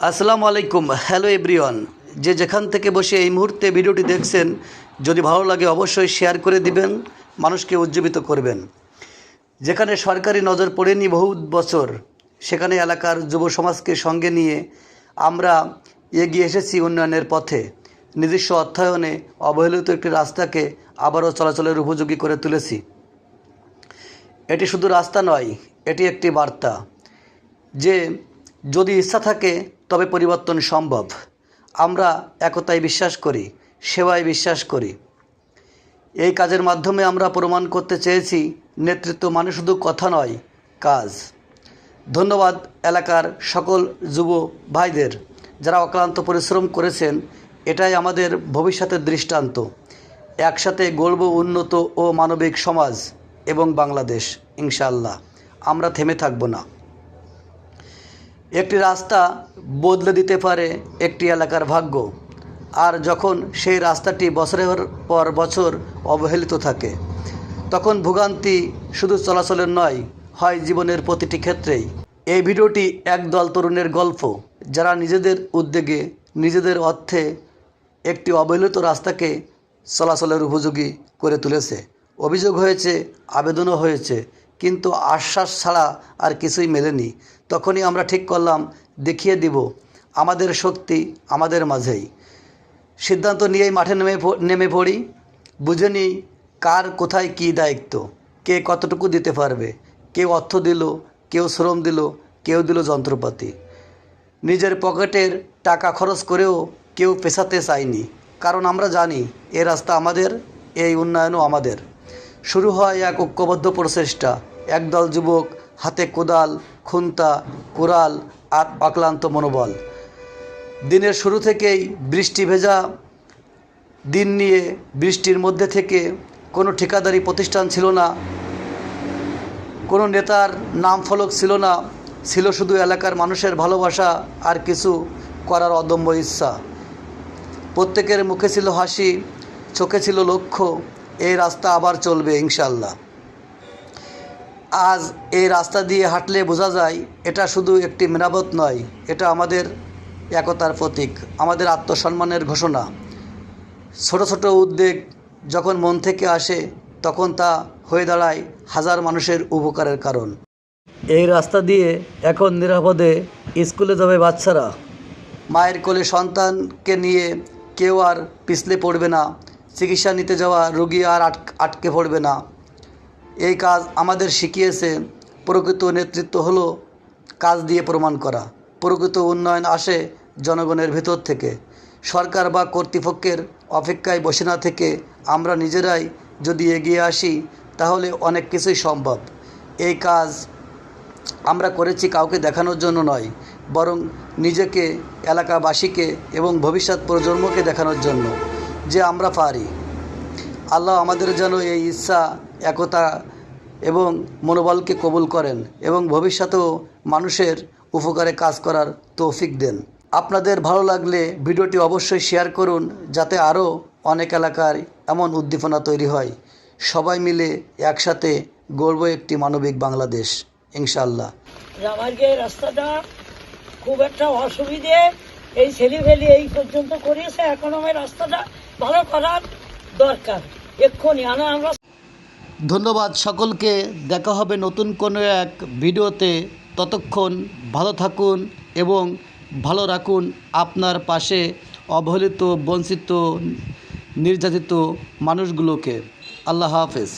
আসসালামু আলাইকুম, hello everyone. যে যেখান থেকে বসে এই মুহূর্তে ভিডিওটি দেখছেন, যদি ভালো লাগে অবশ্যই শেয়ার করে দিবেন, মানুষকে উজ্জীবিত করবেন। যেখানে সরকারি নজর পড়েনি বহু বছর, সেখানে এলাকার যুব সমাজকে সঙ্গে নিয়ে আমরা এগিয়ে এসেছি উন্নয়নের পথে। নিজস্ব অর্থায়নে অবহেলিত একটি রাস্তাকে আবারও চলাচলের উপযোগী করে তুলেছি। এটি শুধু রাস্তা নয়, এটি একটি বার্তা যে যদি ইচ্ছা থাকে, তবে পরিবর্তন সম্ভব। আমরা একতায় বিশ্বাস করি সেবায় বিশ্বাস করি। এই কাজের মাধ্যমে আমরা প্রমাণ করতে চেয়েছি, নেতৃত্ব মানে শুধু কথা নয়, কাজ। ধন্যবাদ এলাকার সকল যুব ভাইদের, যারা অক্লান্ত পরিশ্রম করেছেন, এটাই আমাদের ভবিষ্যতের দৃষ্টান্ত। একসাথে গড়ব উন্নত ও মানবিক সমাজ এবং বাংলাদেশ ইনশাল্লাহ আমরা থেমে থাকব না। একটি রাস্তা বদলে দিতে পারে একটি এলাকার ভাগ্য। আর যখন সেই রাস্তাটি বছরের পর বছর অবহেলিত থাকে, তখন ভোগান্তি শুধু চলাচলের নয়, হয় জীবনের প্রতিটি ক্ষেত্রেই। এই ভিডিওটি একদল তরুণের গল্প, যারা নিজেদের উদ্যোগে, নিজেদের অর্থে একটি অবহেলিত রাস্তাকে চলাচলের উপযোগী করে তুলেছে। অভিযোগ হয়েছে, আবেদনও হয়েছে কিন্তু আশ্বাস ছাড়া আর কিছুই মেলেনি। তখনই আমরা ঠিক করলাম, দেখিয়ে দিব আমাদের শক্তি আমাদের মাঝেই। সিদ্ধান্ত নিয়েই মাঠে নেমে নেমে পড়ি। বুঝে নিই কার কোথায় কী দায়িত্ব, কে কতটুকু দিতে পারবে, কেউ অর্থ দিল, কেউ শ্রম দিল, কেউ দিল যন্ত্রপাতি। নিজের পকেটের টাকা খরচ করেও কেউ পেশাতে চায়নি। কারণ আমরা জানি, এ রাস্তা আমাদের, এই উন্নয়নও আমাদের। শুরু হয় এক ঐক্যবদ্ধ প্রচেষ্টা। একদল যুবক হাতে কোদাল, খুন্তা কোরাল আর অক্লান্ত মনোবল। দিনের শুরু থেকেই বৃষ্টি ভেজা, দিন নিয়ে বৃষ্টির মধ্যে থেকে কোনো ঠিকাদারি প্রতিষ্ঠান ছিল না, কোনো নেতার নাম ফলক ছিল না, ছিল শুধু এলাকার মানুষের ভালোবাসা আর কিছু করার অদম্য ইচ্ছা। প্রত্যেকের মুখে ছিল হাসি, চোখে ছিল লক্ষ্য এই রাস্তা আবার চলবে ইনশাল্লাহ আজ এই রাস্তা দিয়ে হাঁটলে বোঝা যায়, এটা শুধু একটি মেরামত নয়, এটা আমাদের একতার প্রতীক, আমাদের আত্মসম্মানের ঘোষণা। ছোট ছোট উদ্বেগ যখন মন থেকে আসে, তখন তা হয়ে দাঁড়ায় হাজার মানুষের উপকারের কারণ। এই রাস্তা দিয়ে এখন নিরাপদে স্কুলে যাবে বাচ্চারা। মায়ের কোলে সন্তানকে নিয়ে কেউ আর পিছলে পড়বে না। চিকিৎসা নিতে যাওয়া রোগী আর আটক- পড়বে না। এই কাজ আমাদের শিখিয়েছে, প্রকৃত নেতৃত্ব হলো কাজ দিয়ে প্রমাণ করা। প্রকৃত উন্নয়ন আসে জনগণের ভেতর থেকে। সরকার বা কর্তৃপক্ষের অপেক্ষায় বসে না থেকে আমরা নিজেরাই যদি এগিয়ে আসি, তাহলে অনেক কিছুই সম্ভব। এই কাজ আমরা করেছি কাউকে দেখানোর জন্য নয়, বরং নিজেকে, এলাকাবাসীকে এবং ভবিষ্যৎ প্রজন্মকে দেখানোর জন্য। যে আমরা পারি। আল্লাহ আমাদের যেন এই ইচ্ছা একতা এবং মনোবলকে কবুল করেন এবং ভবিষ্যতেও মানুষের উপকারে কাজ করার তৌফিক দেন। আপনাদের ভালো লাগলে ভিডিওটি অবশ্যই শেয়ার করুন যাতে আরও অনেক এলাকায় এমন উদ্দীপনা তৈরি হয়। সবাই মিলে একসাথে গড়ব একটি মানবিক বাংলাদেশ, ইনশাআল্লাহ। আমার যে রাস্তাটা খুব একটা অসুবিধে, এই ছেলে ফেলে এই পর্যন্ত করিয়েছে, এখন আমার রাস্তাটা ভালো করার দরকার। এক্ষুনি আমরা ধন্যবাদ সকলকে। দেখা হবে নতুন কোনো এক ভিডিওতে। ততক্ষণ ভালো থাকুন এবং ভালো রাখুন আপনার পাশে অবহেলিত, বঞ্চিত, নির্যাতিত মানুষগুলোকে। আল্লাহ হাফেজ।